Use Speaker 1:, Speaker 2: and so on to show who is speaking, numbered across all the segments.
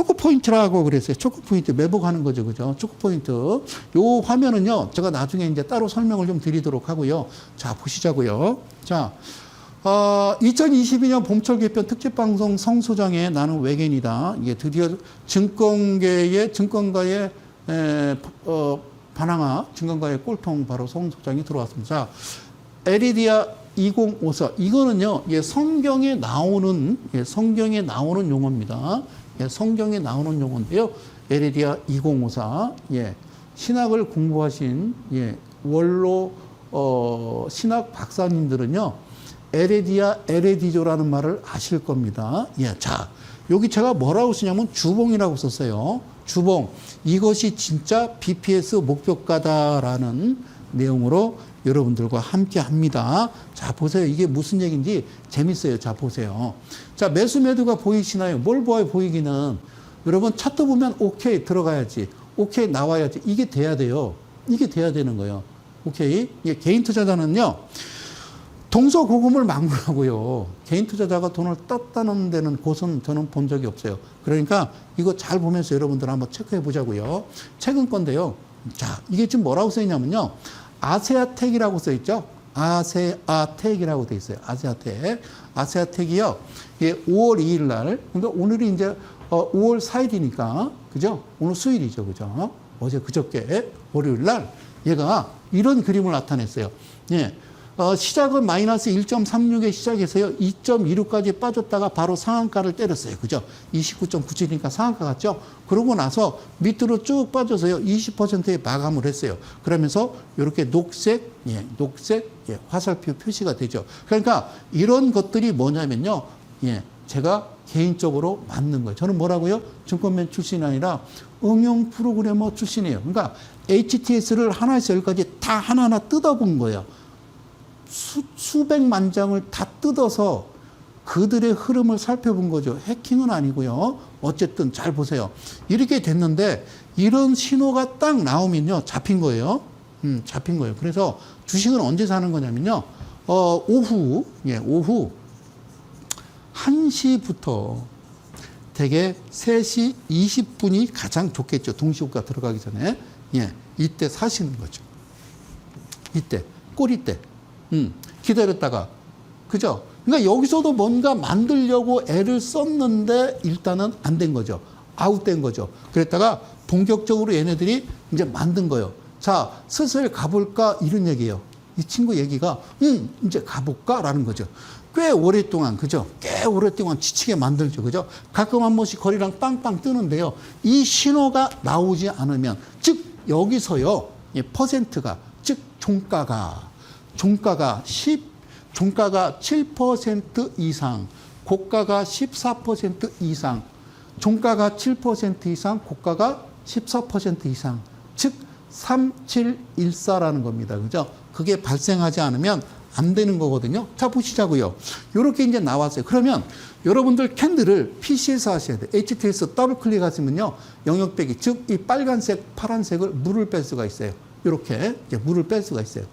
Speaker 1: 초코 포인트라고 그랬어요. 초코 포인트 매복하는 거죠, 그죠? 초코 포인트. 요 화면은요, 제가 나중에 이제 따로 설명을 좀 드리도록 하고요. 자, 보시자고요. 자, 어, 2022년 봄철 개편 특집 방송 성소장에 나는 외계인이다. 이게 드디어 증권계의 증권가의 에, 어, 바나나 증권가의 꼴통 바로 성소장이 들어왔습니다. 자, 에리디아 2054 이거는요 예, 성경에 나오는 예, 성경에 나오는 용어입니다. 예, 성경에 나오는 용어인데요. 에리디아 2054 예, 신학을 공부하신 예, 원로 어, 신학 박사님들은요 에레디아 에레디조라는 말을 아실 겁니다. 예, 자 여기 제가 뭐라고 쓰냐면 주봉이라고 썼어요. 주봉 이것이 진짜 BPS 목표가다라는 내용으로 여러분들과 함께 합니다. 자, 보세요. 이게 무슨 얘기인지 재밌어요. 자, 보세요. 자, 매수 매도가 보이시나요? 뭘 보아요? 보이기는. 여러분, 차트 보면 오케이 들어가야지. 오케이 나와야지. 이게 돼야 돼요. 이게 돼야 되는 거예요. 오케이. 이게 개인 투자자는요. 동서고금을 막론하고요. 개인 투자자가 돈을 땄다는 데는 곳은 저는 본 적이 없어요. 그러니까 이거 잘 보면서 여러분들 한번 체크해 보자고요. 최근 건데요. 자, 이게 지금 뭐라고 써 있냐면요. 아세아텍이라고 써 있죠. 아세아텍이라고 돼 있어요. 아세아텍. 아세아텍이요. 예, 5월 2일 날. 그러니까 오늘이 이제 어, 5월 4일이니까 그죠? 오늘 수요일이죠. 그죠? 어제 그저께 월요일 날 얘가 이런 그림을 나타냈어요. 예. 어, 시작은 마이너스 1.36에 시작해서요, 2.26까지 빠졌다가 바로 상한가를 때렸어요. 그죠? 29.97이니까 상한가 같죠? 그러고 나서 밑으로 쭉 빠져서요, 20%에 마감을 했어요. 그러면서 이렇게 녹색, 예, 녹색, 예, 화살표 표시가 되죠. 그러니까 이런 것들이 뭐냐면요, 예, 제가 개인적으로 맞는 거예요. 저는 뭐라고요? 증권맨 출신이 아니라 응용 프로그래머 출신이에요. 그러니까 HTS를 하나에서 열까지 다 하나하나 뜯어본 거예요. 수, 수백만 장을 다 뜯어서 그들의 흐름을 살펴본 거죠. 해킹은 아니고요. 어쨌든 잘 보세요. 이렇게 됐는데 이런 신호가 딱 나오면요. 잡힌 거예요. 음, 잡힌 거예요. 그래서 주식은 언제 사는 거냐면요. 어, 오후, 예, 오후 1시부터 대개 3시 20분이 가장 좋겠죠. 동시호가 들어가기 전에. 예, 이때 사시는 거죠. 이때, 꼬리 때. 음, 기다렸다가. 그죠? 그러니까 여기서도 뭔가 만들려고 애를 썼는데 일단은 안 된 거죠. 아웃된 거죠. 그랬다가 본격적으로 얘네들이 이제 만든 거예요. 자, 슬슬 가볼까? 이런 얘기예요. 이 친구 얘기가, 음, 이제 가볼까? 라는 거죠. 꽤 오랫동안, 그죠? 꽤 오랫동안 지치게 만들죠. 그죠? 가끔 한 번씩 거리랑 빵빵 뜨는데요. 이 신호가 나오지 않으면, 즉, 여기서요, 이 퍼센트가, 즉, 종가가, 종가가 10, 종가가 7% 이상, 고가가 14% 이상, 종가가 7% 이상, 고가가 14% 이상, 즉 3714라는 겁니다. 그죠? 그게 발생하지 않으면 안 되는 거거든요. 자, 보시자고요. 요렇게 이제 나왔어요. 그러면 여러분들 캔들을 PC에서 하셔야 돼요. HTS 더블 클릭하시면요. 영역 빼기, 즉 이 빨간색, 파란색을 물을 뺄 수가 있어요. 요렇게 물을 뺄 수가 있어요.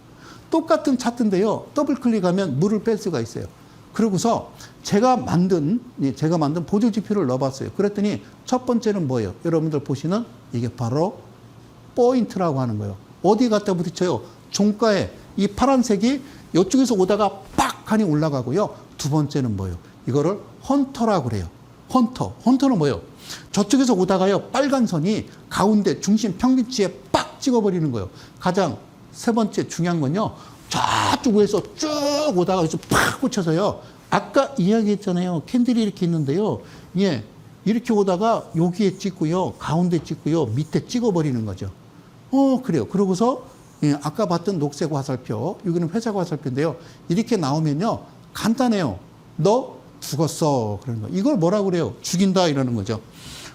Speaker 1: 똑같은 차트인데요. 더블 클릭하면 물을 뺄 수가 있어요. 그러고서 제가 만든 예, 제가 만든 보조 지표를 넣어봤어요. 그랬더니 첫 번째는 뭐예요? 여러분들 보시는 이게 바로 포인트라고 하는 거예요. 어디 갖다 부딪혀요? 종가에 이 파란색이 이쪽에서 오다가 빡 하니 올라가고요. 두 번째는 뭐예요? 이거를 헌터라고 그래요. 헌터. 헌터는 뭐예요? 저쪽에서 오다가요. 빨간 선이 가운데 중심 평균치에 빡 찍어버리는 거예요. 가장 세 번째 중요한 건요. 저쪽 위에서 쭉 오다가 여기서 팍 꽂혀서요. 아까 이야기했잖아요. 캔들이 이렇게 있는데요. 예. 이렇게 오다가 여기에 찍고요. 가운데 찍고요. 밑에 찍어버리는 거죠. 어, 그래요. 그러고서 예, 아까 봤던 녹색 화살표, 여기는 회색 화살표인데요. 이렇게 나오면요. 간단해요. 너 죽었어. 그러는 거. 이걸 뭐라고 그래요? 죽인다. 이러는 거죠.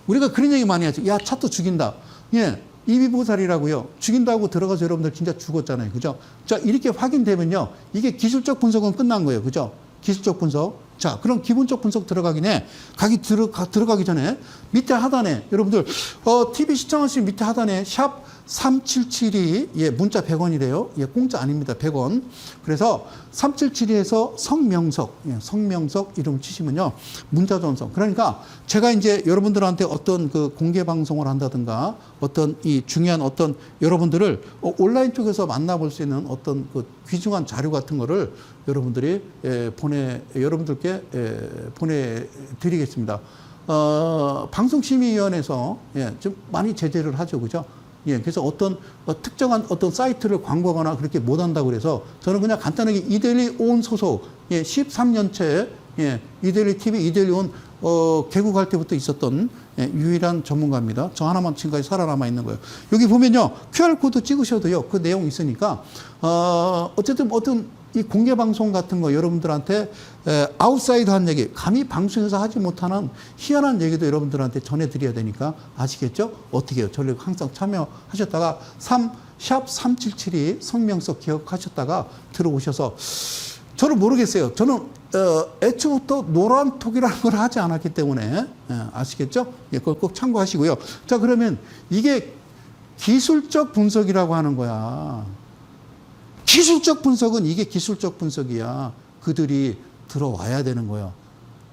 Speaker 1: 우리가 그런 얘기 많이 하죠. 야, 차트 죽인다. 예. 이비보살이라고요. 죽인다고 들어가서 여러분들 진짜 죽었잖아요. 그죠? 자, 이렇게 확인되면요. 이게 기술적 분석은 끝난 거예요. 그죠? 기술적 분석. 자, 그럼 기본적 분석 들어가기 전에, 가기 들어가, 들어가기 전에 밑에 하단에 여러분들, 어, TV 시청하시는 밑에 하단에 샵 3772, 예, 문자 100원이래요. 예, 공짜 아닙니다. 100원. 그래서 3772에서 성명석, 예, 성명석 이름 치시면요. 문자 전송. 그러니까 제가 이제 여러분들한테 어떤 그 공개 방송을 한다든가 어떤 이 중요한 어떤 여러분들을 어, 온라인 쪽에서 만나볼 수 있는 어떤 그 귀중한 자료 같은 거를 여러분들이 예, 보내, 여러분들께 예, 보내드리겠습니다. 어, 방송심의위원회에서 예, 좀 많이 제재를 하죠, 그죠? 예, 그래서 어떤 어, 특정한 어떤 사이트를 광고하거나 그렇게 못 한다고 그래서 저는 그냥 간단하게 이데일리 온 소속, 예, 13년째 예, 이데일리 TV, 이데일리 온 어, 개국할 때부터 있었던 예, 유일한 전문가입니다. 저 하나만 지금까지 살아남아 있는 거예요. 여기 보면요, QR 코드 찍으셔도요, 그 내용 있으니까 어, 어쨌든 어떤 이 공개 방송 같은 거 여러분들한테 에, 아웃사이드한 얘기, 감히 방송에서 하지 못하는 희한한 얘기도 여러분들한테 전해드려야 되니까 아시겠죠? 어떻게 해요? 저를 항상 참여하셨다가 3, 샵 3772 성명서 기억하셨다가 들어오셔서 저는 모르겠어요. 저는 어, 애초부터 노란톡이라는 걸 하지 않았기 때문에 예, 아시겠죠? 예, 그걸 꼭 참고하시고요. 자 그러면 이게 기술적 분석이라고 하는 거야. 기술적 분석은 이게 기술적 분석이야. 그들이 들어와야 되는 거야.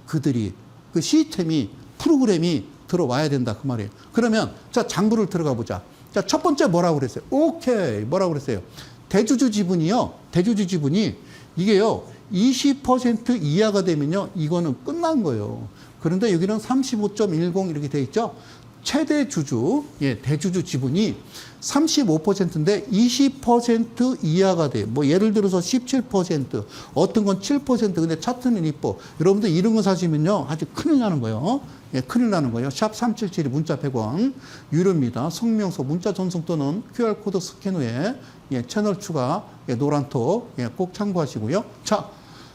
Speaker 1: 그들이 그 시스템이 프로그램이 들어와야 된다 그 말이에요. 그러면 자 장부를 들어가 보자. 자 첫 번째 뭐라고 그랬어요? 오케이 뭐라고 그랬어요? 대주주 지분이요. 대주주 지분이 이게요. 20% 이하가 되면요. 이거는 끝난 거예요. 그런데 여기는 35.10 이렇게 돼 있죠. 최대 주주, 예, 대주주 지분이 35%인데 20% 이하가 돼요. 뭐 예를 들어서 17%, 어떤 건 7%, 근데 차트는 이뻐. 여러분들 이런 거 사시면요. 아주 큰일 나는 거예요. 예, 큰일 나는 거예요. 샵 377이 문자 100원, 유료입니다. 성명서, 문자 전송 또는 QR코드 스캔 후에 예, 채널 추가, 예, 노란톡, 예, 꼭 참고하시고요. 자,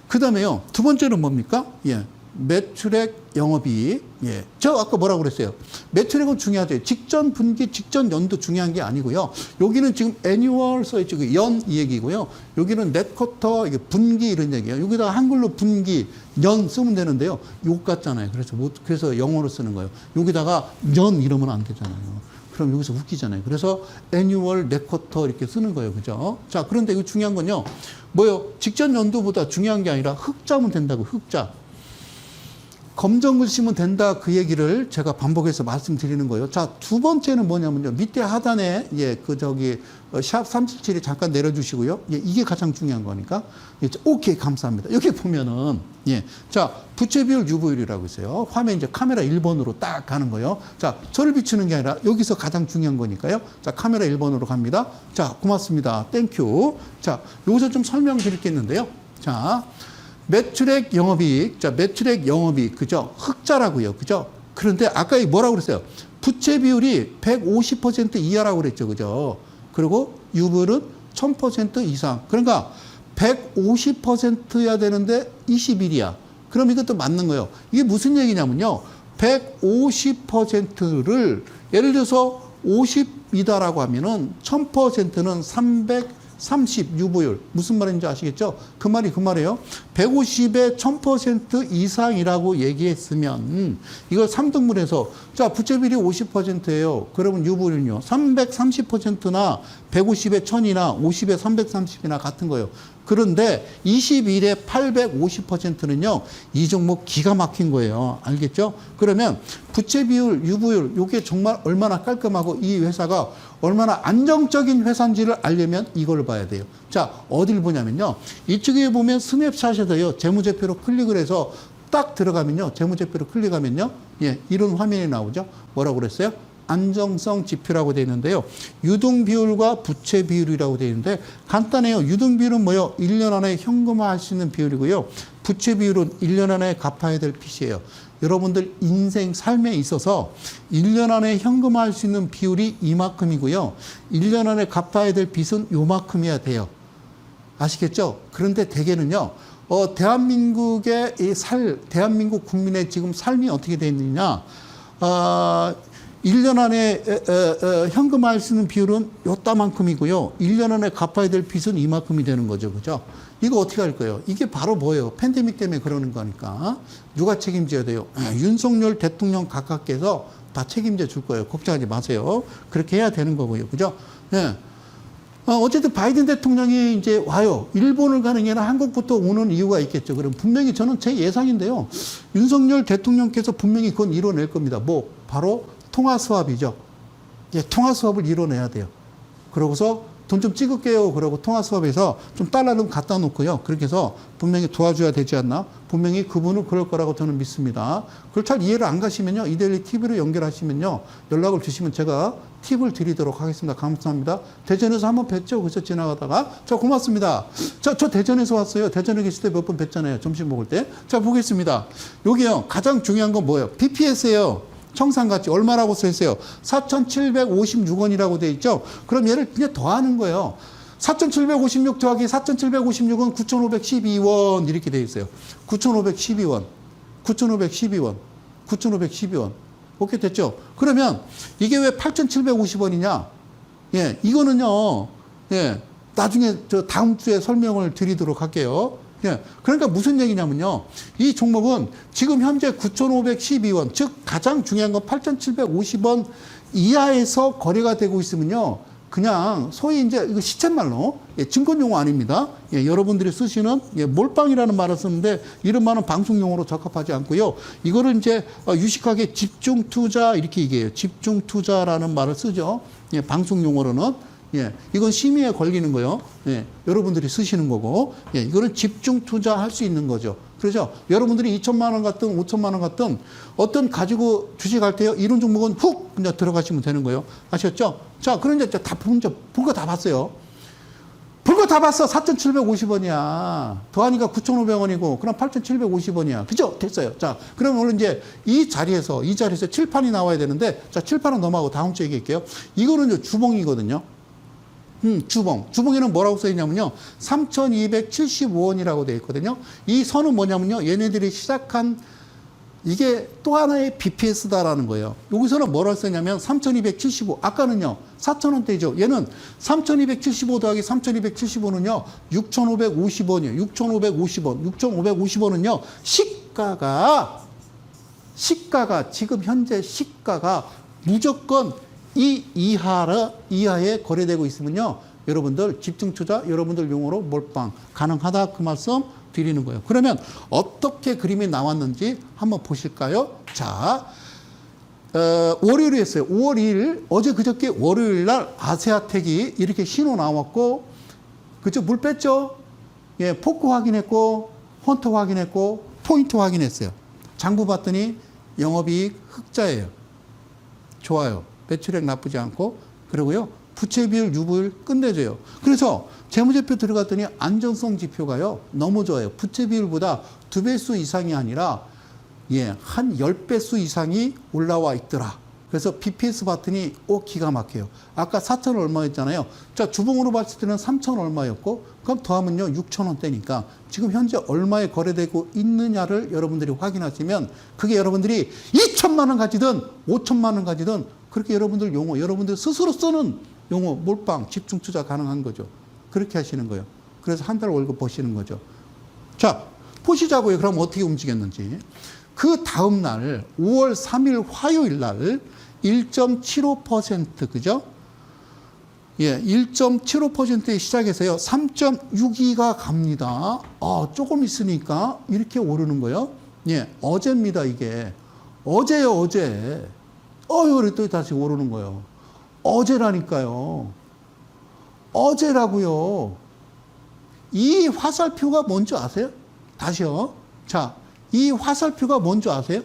Speaker 1: 그 다음에요. 두 번째는 뭡니까? 예. 매출액 영업이익. 예. 저 아까 뭐라고 그랬어요? 매출액은 중요하죠. 직전 분기, 직전 연도 중요한 게 아니고요. 여기는 지금 애니얼 써있죠. 그연이 얘기고요. 여기는 넷쿼터, 이게 분기 이런 얘기예요. 여기다가 한글로 분기, 년 쓰면 되는데요. 욕 같잖아요. 그래서 못, 그래서 영어로 쓰는 거예요. 여기다가 년 이러면 안 되잖아요. 그럼 여기서 웃기잖아요. 그래서 애니얼 네쿼터 이렇게 쓰는 거예요. 그죠? 자, 그런데 이거 중요한 건요. 뭐요? 직전 연도보다 중요한 게 아니라 흑자면 된다고, 흑자. 검정 글씨면 된다 그 얘기를 제가 반복해서 말씀드리는 거예요. 자, 두 번째는 뭐냐면요. 밑에 하단에 예, 그 저기 어, 샵 377이 잠깐 내려 주시고요. 예, 이게 가장 중요한 거니까. 예, 자, 오케이, 감사합니다. 여기 보면은 예. 자, 부채 비율 유보율이라고 있어요. 화면 이제 카메라 1번으로 딱 가는 거예요. 자, 저를 비추는 게 아니라 여기서 가장 중요한 거니까요. 자, 카메라 1번으로 갑니다. 자, 고맙습니다. 땡큐. 자, 여기서 좀 설명드릴 게 있는데요. 자, 매출액 영업이익, 자, 매출액 영업이익, 그죠? 흑자라고요, 그죠? 그런데 아까 이 뭐라고 그랬어요? 부채 비율이 150% 이하라고 그랬죠, 그죠? 그리고 유불은 1000% 이상. 그러니까 150%야 되는데 21이야. 그럼 이것도 맞는 거예요. 이게 무슨 얘기냐면요. 150%를 예를 들어서 50이다라고 하면은 1000%는 300 30 유보율 무슨 말인지 아시겠죠? 그 말이 그 말이에요. 150에 1000% 이상이라고 얘기했으면 이걸 3등분해서 자 부채 비율이 50%예요. 그러면 유보율은요. 330%나 150에 1000이나 50에 330이나 같은 거예요. 그런데 21에 850%는요, 이 종목 기가 막힌 거예요. 알겠죠? 그러면 부채 비율, 유보율, 요게 정말 얼마나 깔끔하고 이 회사가 얼마나 안정적인 회사인지를 알려면 이걸 봐야 돼요. 자, 어딜 보냐면요. 이쪽에 보면 스냅샷에서요, 재무제표로 클릭을 해서 딱 들어가면요, 재무제표로 클릭하면요, 예, 이런 화면이 나오죠. 뭐라고 그랬어요? 안정성 지표라고 되어 있는데요. 유동 비율과 부채 비율이라고 되어 있는데 간단해요. 유동 비율은 뭐요? 1년 안에 현금화할 수 있는 비율이고요. 부채 비율은 1년 안에 갚아야 될 빚이에요. 여러분들 인생 삶에 있어서 1년 안에 현금화할 수 있는 비율이 이만큼이고요. 1년 안에 갚아야 될 빚은 요만큼이어야 돼요. 아시겠죠? 그런데 대개는요. 어, 대한민국의 이 살, 대한민국 국민의 지금 삶이 어떻게 되어 있느냐? 어, 1년 안에 현금화할 수 있는 비율은 요따만큼이고요. 1년 안에 갚아야 될 빚은 이만큼이 되는 거죠. 그죠? 이거 어떻게 할 거예요? 이게 바로 뭐예요? 팬데믹 때문에 그러는 거니까. 누가 책임져야 돼요? 아, 윤석열 대통령 각하께서 다 책임져 줄 거예요. 걱정하지 마세요. 그렇게 해야 되는 거고요. 그죠? 예. 어, 어쨌든 바이든 대통령이 이제 와요. 일본을 가는 게 아니라 한국부터 오는 이유가 있겠죠. 그럼 분명히 저는 제 예상인데요. 윤석열 대통령께서 분명히 그건 이뤄낼 겁니다. 뭐, 바로 통화 수합이죠. 예, 통화 수합을 이뤄내야 돼요. 그러고서 돈 좀 찍을게요. 그러고 통화 수업에서 좀 달러 좀 갖다 놓고요. 그렇게 해서 분명히 도와줘야 되지 않나? 분명히 그분은 그럴 거라고 저는 믿습니다. 그걸 잘 이해를 안 가시면요. 이데일리 TV로 연결하시면요. 연락을 주시면 제가 팁을 드리도록 하겠습니다. 감사합니다. 대전에서 한번 뵀죠. 그래서 지나가다가. 자, 고맙습니다. 자, 저 대전에서 왔어요. 대전에 계실 때 몇 번 뵀잖아요. 점심 먹을 때. 자, 보겠습니다. 여기요. 가장 중요한 건 뭐예요? BPS예요. 청산가치 얼마라고 써 있어요? 4,756원이라고 돼 있죠? 그럼 얘를 그냥 더하는 거예요. 4,756 더하기 4,756은 9,512원 이렇게 돼 있어요. 9,512원. 9,512원. 9,512원. 오케이 됐죠? 그러면 이게 왜 8,750원이냐? 예, 이거는요. 예. 나중에 저 다음 주에 설명을 드리도록 할게요. 예. 그러니까 무슨 얘기냐면요. 이 종목은 지금 현재 9,512원, 즉 가장 중요한 건 8,750원 이하에서 거래가 되고 있으면요. 그냥 소위 이제 이거 시쳇말로 예, 증권 용어 아닙니다. 예, 여러분들이 쓰시는 예, 몰빵이라는 말을 쓰는데 이런 말은 방송 용어로 적합하지 않고요. 이거를 이제 어, 유식하게 집중 투자 이렇게 얘기해요. 집중 투자라는 말을 쓰죠. 예, 방송 용어로는 예, 이건 심의에 걸리는 거요. 예, 여러분들이 쓰시는 거고, 예, 이거는 집중 투자할 수 있는 거죠. 그렇죠? 여러분들이 2천만 원 같든 5천만 원 같든 어떤 가지고 주식할 때요, 이런 종목은 훅 그냥 들어가시면 되는 거예요. 아셨죠? 자, 그런 이제 다 분자, 불거 다 봤어요. 불거 다 봤어. 4,750원이야. 더하니까 9,500원이고, 그럼 8,750원이야. 그죠? 됐어요. 자, 그럼 오늘 이제 이 자리에서, 이 자리에서 칠판이 나와야 되는데, 자, 칠판은 넘어가고 다음 주에 얘기할게요. 이거는 주봉이거든요. 음, 주봉. 주봉에는 뭐라고 써 있냐면요. 3,275원이라고 되어 있거든요. 이 선은 뭐냐면요. 얘네들이 시작한 이게 또 하나의 BPS다라는 거예요. 여기서는 뭐라고 써냐면 3,275. 아까는요. 4,000원대죠. 얘는 3,275 더하기 3,275는요. 6,550원이에요. 6,550원. 6,550원은요. 시가가 시가가 지금 현재 시가가 무조건 이 이하라 이하에 거래되고 있으면요. 여러분들 집중 투자 여러분들 용어로 몰빵 가능하다 그 말씀 드리는 거예요. 그러면 어떻게 그림이 나왔는지 한번 보실까요? 자, 어, 월요일에 했어요. 5월 2일 어제 그저께 월요일 날 아세아텍이 이렇게 신호 나왔고 그죠? 물 뺐죠? 예, 포크 확인했고 헌터 확인했고 포인트 확인했어요. 장부 봤더니 영업이익 흑자예요. 좋아요. 매출액 나쁘지 않고 그리고요 부채 비율 유보율 끝내줘요. 그래서 재무제표 들어갔더니 안정성 지표가요 너무 좋아요. 부채 비율보다 두 배수 이상이 아니라 예, 한 10배수 이상이 올라와 있더라. 그래서 BPS 봤더니 오 기가 막혀요. 아까 4천 얼마였잖아요. 자 주봉으로 봤을 때는 3천 얼마였고 그럼 더하면요 6천 원대니까 지금 현재 얼마에 거래되고 있느냐를 여러분들이 확인하시면 그게 여러분들이 2천만 원 가지든 5천만 원 가지든 그렇게 여러분들 용어 여러분들 스스로 쓰는 용어 몰빵 집중 투자 가능한 거죠. 그렇게 하시는 거예요. 그래서 한 달 월급 버시는 거죠. 자 보시자고요. 그럼 어떻게 움직였는지. 그 다음 날 5월 3일 화요일 날 1.75% 그죠? 예, 1.75%에 시작해서요. 3.62가 갑니다. 아, 조금 있으니까 이렇게 오르는 거예요. 예, 어제입니다, 이게. 어제요, 어제. 어휴, 또 다시 오르는 거예요. 어제라니까요. 어제라고요. 이 화살표가 뭔지 아세요? 다시요. 자, 이 화살표가 뭔지 아세요?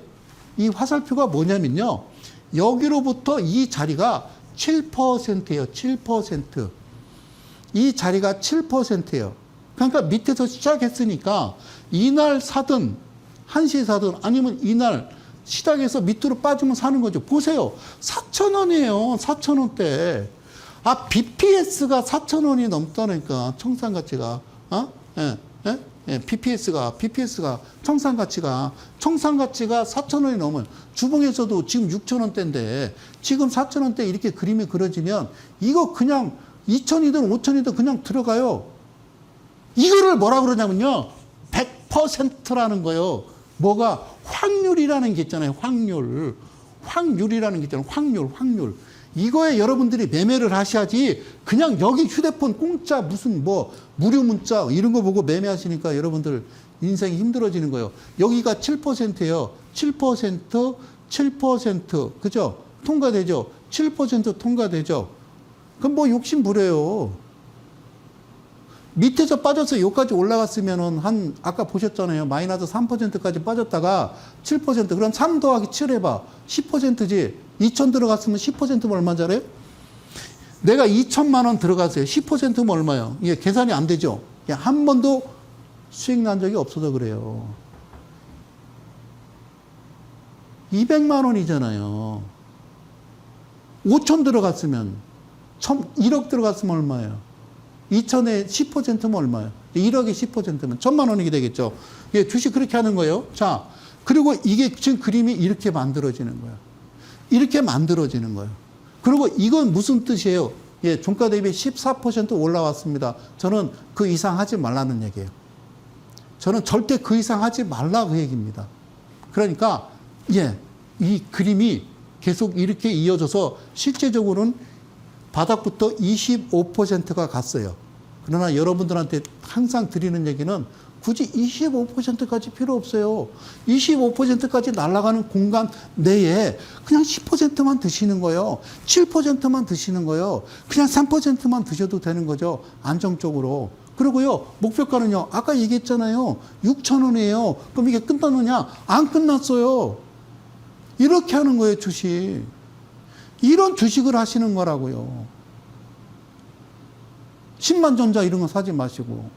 Speaker 1: 이 화살표가 뭐냐면요. 여기로부터 이 자리가 7%예요. 7%. 이 자리가 7%예요. 그러니까 밑에서 시작했으니까 이날 사든 한시에 사든 아니면 이날 시작해서 밑으로 빠지면 사는 거죠. 보세요. 4,000원이에요. 4,000원대. 아, BPS가 4,000원이 넘다니까 청산 가치가. 어? 예. 예? 예, BPS가 BPS가 청산 가치가 청산 가치가 4,000원이 넘어요. 주봉에서도 지금 6,000원대인데 지금 4,000원대 이렇게 그림이 그려지면 이거 그냥 2,000이든 5,000이든 그냥 들어가요. 이거를 뭐라 그러냐면요. 100%라는 거예요. 뭐가 확률이라는 게 있잖아요. 확률. 확률이라는 게 있잖아요. 확률, 확률. 이거에 여러분들이 매매를 하셔야지 그냥 여기 휴대폰 공짜 무슨 뭐 무료 문자 이런 거 보고 매매하시니까 여러분들 인생이 힘들어지는 거예요. 여기가 7%예요. 7%, 7%. 그죠? 통과되죠? 7% 통과되죠? 그럼 뭐 욕심 부려요. 밑에서 빠져서 여기까지 올라갔으면은 한 아까 보셨잖아요. 마이너스 3%까지 빠졌다가 7% 그럼 3 더하기 7 해봐. 10%지. 2천 들어갔으면 10%면 얼마 잘해? 내가 2천만 원 들어갔어요. 10%면 얼마요? 이게 계산이 안 되죠. 야, 한 번도 수익 난 적이 없어서 그래요. 200만 원이잖아요. 5천 들어갔으면 1억 들어갔으면 얼마예요? 2천에 10%면 얼마예요? 1억에 10%면 천만 원이 되겠죠. 예, 주식 그렇게 하는 거예요. 자, 그리고 이게 지금 그림이 이렇게 만들어지는 거예요. 이렇게 만들어지는 거예요. 그리고 이건 무슨 뜻이에요? 예, 종가 대비 14% 올라왔습니다. 저는 그 이상 하지 말라는 얘기예요. 저는 절대 그 이상 하지 말라 그 얘기입니다. 그러니까 예, 이 그림이 계속 이렇게 이어져서 실제적으로는 바닥부터 25%가 갔어요. 그러나 여러분들한테 항상 드리는 얘기는 굳이 25%까지 필요 없어요. 25%까지 날아가는 공간 내에 그냥 10%만 드시는 거예요. 7%만 드시는 거예요. 그냥 3%만 드셔도 되는 거죠. 안정적으로. 그리고요, 목표가는요, 아까 얘기했잖아요. 6,000원이에요. 그럼 이게 끝났느냐? 안 끝났어요. 이렇게 하는 거예요, 주식. 이런 주식을 하시는 거라고요. 10만 전자 이런 거 사지 마시고.